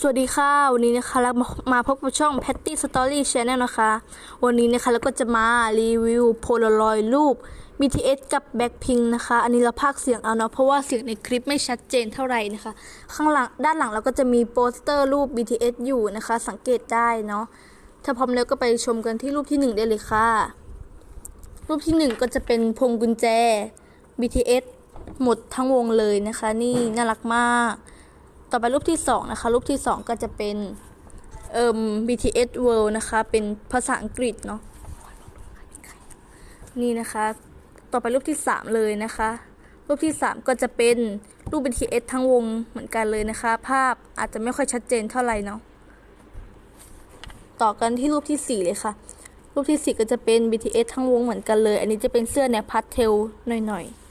สวัสดีค่ะ วันนี้นะคะเรามาพบกับช่อง Patty Story Channel นะคะ วันนี้นะคะเราก็จะมารีวิวโพลารอยรูป BTS กับ Blackpink นะคะ อันนี้เราพากเสียงเอาเนาะเพราะว่าเสียงในคลิปไม่ชัดเจนเท่าไหร่นะคะ ข้างหลังด้านหลังเราก็จะมีโปสเตอร์รูป BTS อยู่นะคะ สังเกตได้เนาะถ้าพร้อมแล้วก็ไปชมกันที่รูปที่หนึ่งได้เลยค่ะ รูปที่หนึ่งก็จะเป็นพวงกุญแจ BTS หมดทั้งวงเลยนะคะ นี่น่ารักมาก ต่อไปรูปที่สองนะคะ รูปที่สองก็จะเป็นเอ่ม BTS World นะคะ เป็นภาษาอังกฤษเนาะนี่นะคะ ต่อไปรูปที่สามเลยนะคะ รูปที่สามก็จะเป็นรูป BTS ทั้งวงเหมือนกันเลยนะคะ ภาพอาจจะไม่ค่อยชัดเจนเท่าไหร่เนาะต่อกันที่รูปที่สี่เลยค่ะ รูปที่สี่ก็จะเป็น BTS ทั้งวงเหมือนกันเลย อันนี้จะเป็นเสื้อแนวพาสเทลหน่อยๆ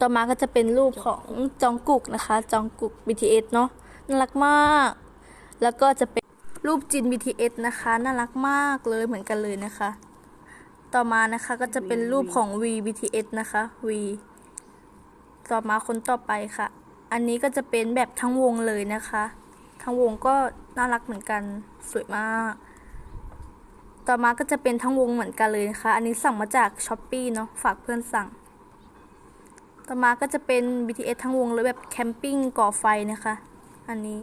ต่อมาก็จะเป็นรูปของจองกุกนะคะ จองกุก BTS เนาะน่ารักมาก แล้วก็จะเป็นรูปจิน BTS นะคะ น่ารักมากเลยเหมือนกันเลยนะคะ ต่อมานะคะก็จะเป็นรูปของ V BTS นะคะ V ต่อมาคนต่อไปค่ะ อันนี้ก็จะเป็นแบบทั้งวงเลยนะคะ ทั้งวงก็น่ารักเหมือนกัน สวยมาก ต่อมาก็จะเป็นทั้งวงเหมือนกันเลยนะคะ อันนี้สั่งมาจาก s h อ p e e เนาะ ฝากเพื่อนสั่ง ต่อมาก็จะเป็น BTS ทั้งวงเลยแบบแคมปิ้งก่อไฟนะคะ อันนี้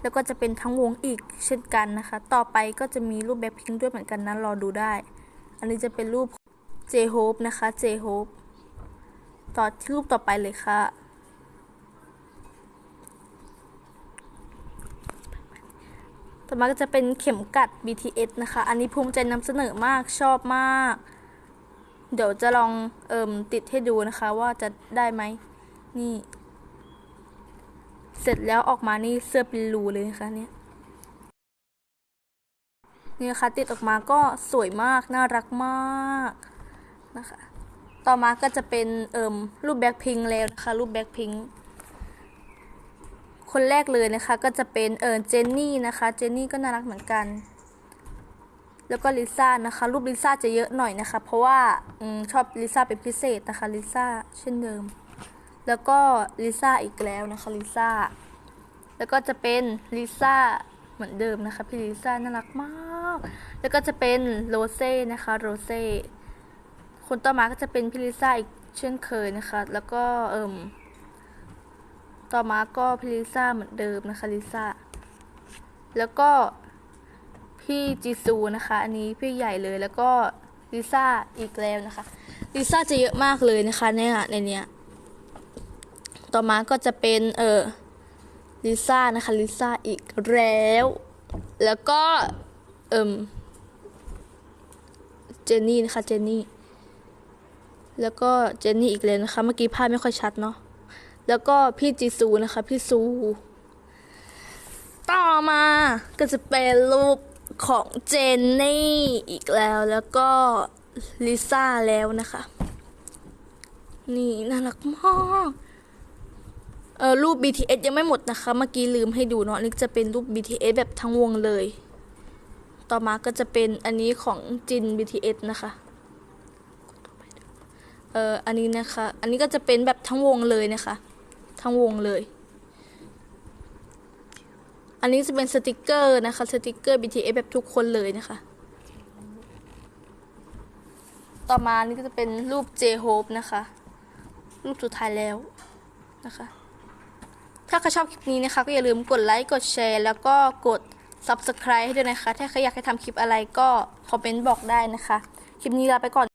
แล้วก็จะเป็นทั้งวงอีกเช่นกันนะคะ ต่อไปก็จะมีรูปแบบพิงด้วยเหมือนกันนะรอดูได้ อันนี้จะเป็นรูป J Hope นะคะ J Hope ต่อที่รูปต่อไปเลยค่ะ ต่อมาก็จะเป็นเข็มกัด BTS นะคะ อันนี้ภูมิใจนำเสนอมากชอบมาก เดี๋ยวจะลองเอิมติดให้ดูนะคะ ว่าจะได้ไหมนี่ เสร็จแล้วออกมานี่เสื้อเป็นรูเลยนะคะเนี่ยนี่นะคะติดออกมาก็สวยมากน่ารักมากนะคะ ต่อมาก็จะเป็นเอิมรูปแบ็คพิงแล้วนะคะรูปแบ็คพิงคนแรกเลยนะคะก็จะเป็นเอิญเจนนี่นะคะ เจนนี่ก็น่ารักเหมือนกัน แล้วก็ลิซ่านะคะ รูปลิซ่าจะเยอะหน่อยนะคะ เพราะว่าอชอบลิซ่าเป็นพิเศษนะคะลิซ่าเช่นเดิม แล้วก็ลิซ่าอีกแล้วนะคะลิซ่าแล้วก็จะเป็นลิซ่าเหมือนเดิมนะคะพี่ลิซ่าน่ารักมาก แล้วก็จะเป็นโรเซ่นะคะโรเซ่คนต่อมาก็จะเป็นพี่ลิซ่าอีกเช่นเคยนะคะ แล้วก็เอิมต่อมาก็พี่ลิซ่าเหมือนเดิมนะคะลิซ่าแล้วก็ พี่จีซูนะคะ อันนี้พี่ใหญ่เลยแล้วก็ลิซ่าอีกแล้วนะคะลิซ่าจะเยอะมากเลยนะคะเนี่ยในเนี้ยต่อมาก็จะเป็นเออลิซ่านะคะลิซ่าอีกแล้ว แล้วก็เอิมเจนนี่นะคะเจนนี่แล้วก็เจนนี่อีกแล้วนะคะ เมื่อกี้ภาพไม่ค่อยชัดเนาะแล้วก็พี่จีซูนะคะ พี่ซู ต่อมาก็จะเป็นรูป ของเจนนี่อีกแล้วแล้วก็ลิซ่าแล้วนะคะ นี่น่ารักมากเออรูป BTS ยังไม่หมดนะคะ เมื่อกี้ลืมให้ดูเนาะนนี่จะเป็นรูป BTS แบบทั้งวงเลย ต่อมาก็จะเป็นอันนี้ของจิน BTS นะคะเอออันนี้นะคะ อันนี้ก็จะเป็นแบบทั้งวงเลยนะคะ ทั้งวงเลย อันนี้จะเป็นสติกเกอร์นะคะ สติกเกอร์ BTS แบบทุกคนเลยนะคะ ต่อมานี่ก็จะเป็นรูป J Hope นะคะ รูปสุดท้ายแล้วนะคะ ถ้าใครชอบคลิปนี้นะคะ ก็อย่าลืมกดไลค์ กดแชร์ แล้วก็กด Subscribe ให้ด้วยนะคะ ถ้าใครอยากให้ทำคลิปอะไรก็คอมเมนต์บอกได้นะคะ คลิปนี้ลาไปก่อน